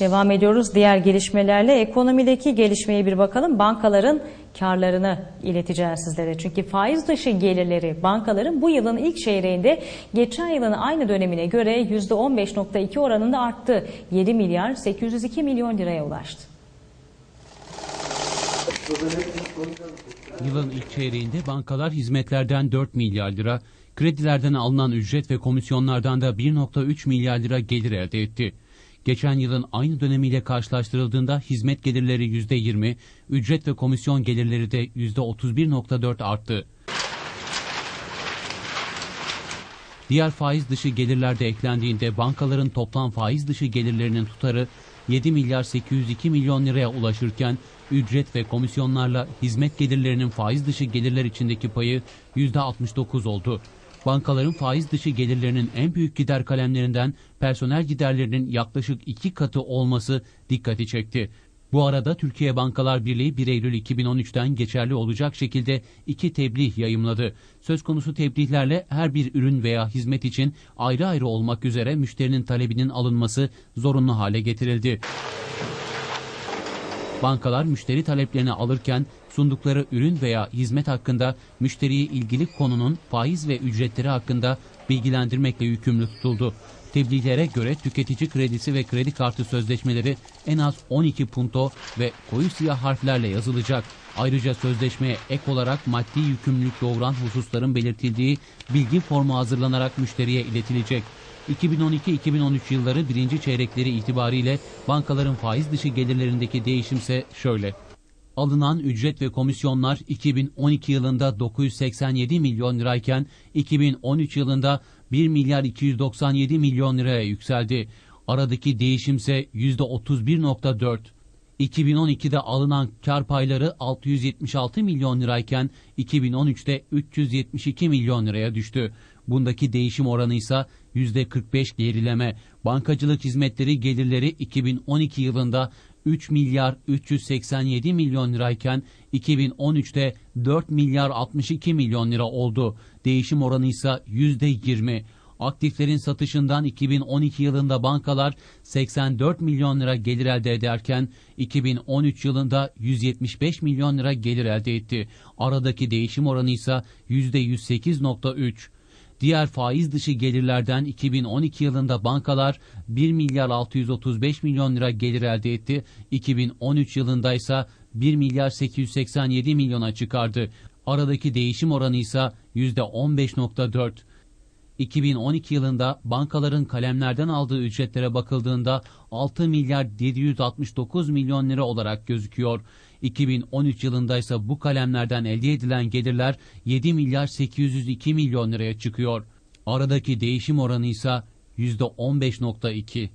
Devam ediyoruz diğer gelişmelerle. Ekonomideki gelişmeye bir bakalım. Bankaların karlarını ileteceğiz sizlere. Çünkü faiz dışı gelirleri bankaların bu yılın ilk çeyreğinde geçen yılın aynı dönemine göre %15.2 oranında arttı. 7 milyar 802 milyon liraya ulaştı. Yılın ilk çeyreğinde bankalar hizmetlerden 4 milyar lira, kredilerden alınan ücret ve komisyonlardan da 1.3 milyar lira gelir elde etti. Geçen yılın aynı dönemiyle karşılaştırıldığında hizmet gelirleri %20, ücret ve komisyon gelirleri de %31.4 arttı. Diğer faiz dışı gelirler de eklendiğinde bankaların toplam faiz dışı gelirlerinin tutarı 7 milyar 802 milyon liraya ulaşırken ücret ve komisyonlarla hizmet gelirlerinin faiz dışı gelirler içindeki payı %69 oldu. Bankaların faiz dışı gelirlerinin en büyük gider kalemlerinden personel giderlerinin yaklaşık iki katı olması dikkati çekti. Bu arada Türkiye Bankalar Birliği 1 Eylül 2013'ten geçerli olacak şekilde iki tebliğ yayımladı. Söz konusu tebliğlerle her bir ürün veya hizmet için ayrı ayrı olmak üzere müşterinin talebinin alınması zorunlu hale getirildi. Bankalar müşteri taleplerini alırken sundukları ürün veya hizmet hakkında müşteriyi ilgili konunun faiz ve ücretleri hakkında bilgilendirmekle yükümlü tutuldu. Tebliğlere göre tüketici kredisi ve kredi kartı sözleşmeleri en az 12 punto ve koyu siyah harflerle yazılacak. Ayrıca sözleşmeye ek olarak maddi yükümlülük doğuran hususların belirtildiği bilgi formu hazırlanarak müşteriye iletilecek. 2012-2013 yılları birinci çeyrekleri itibariyle bankaların faiz dışı gelirlerindeki değişimse şöyle. Alınan ücret ve komisyonlar 2012 yılında 987 milyon lirayken 2013 yılında 1 milyar 297 milyon liraya yükseldi. Aradaki değişimse %31.4. 2012'de alınan kar payları 676 milyon lirayken 2013'te 372 milyon liraya düştü. Bundaki değişim oranı ise %45 gerileme. Bankacılık hizmetleri gelirleri 2012 yılında 3 milyar 387 milyon lirayken 2013'te 4 milyar 62 milyon lira oldu. Değişim oranı ise %20. Aktiflerin satışından 2012 yılında bankalar 84 milyon lira gelir elde ederken 2013 yılında 175 milyon lira gelir elde etti. Aradaki değişim oranı ise %108.3. Diğer faiz dışı gelirlerden 2012 yılında bankalar 1 milyar 635 milyon lira gelir elde etti. 2013 yılında ise 1 milyar 887 milyona çıkardı. Aradaki değişim oranı ise %15.4. 2012 yılında bankaların kalemlerden aldığı ücretlere bakıldığında 6 milyar 769 milyon lira olarak gözüküyor. 2013 yılında ise bu kalemlerden elde edilen gelirler 7 milyar 802 milyon liraya çıkıyor. Aradaki değişim oranı ise %15.2.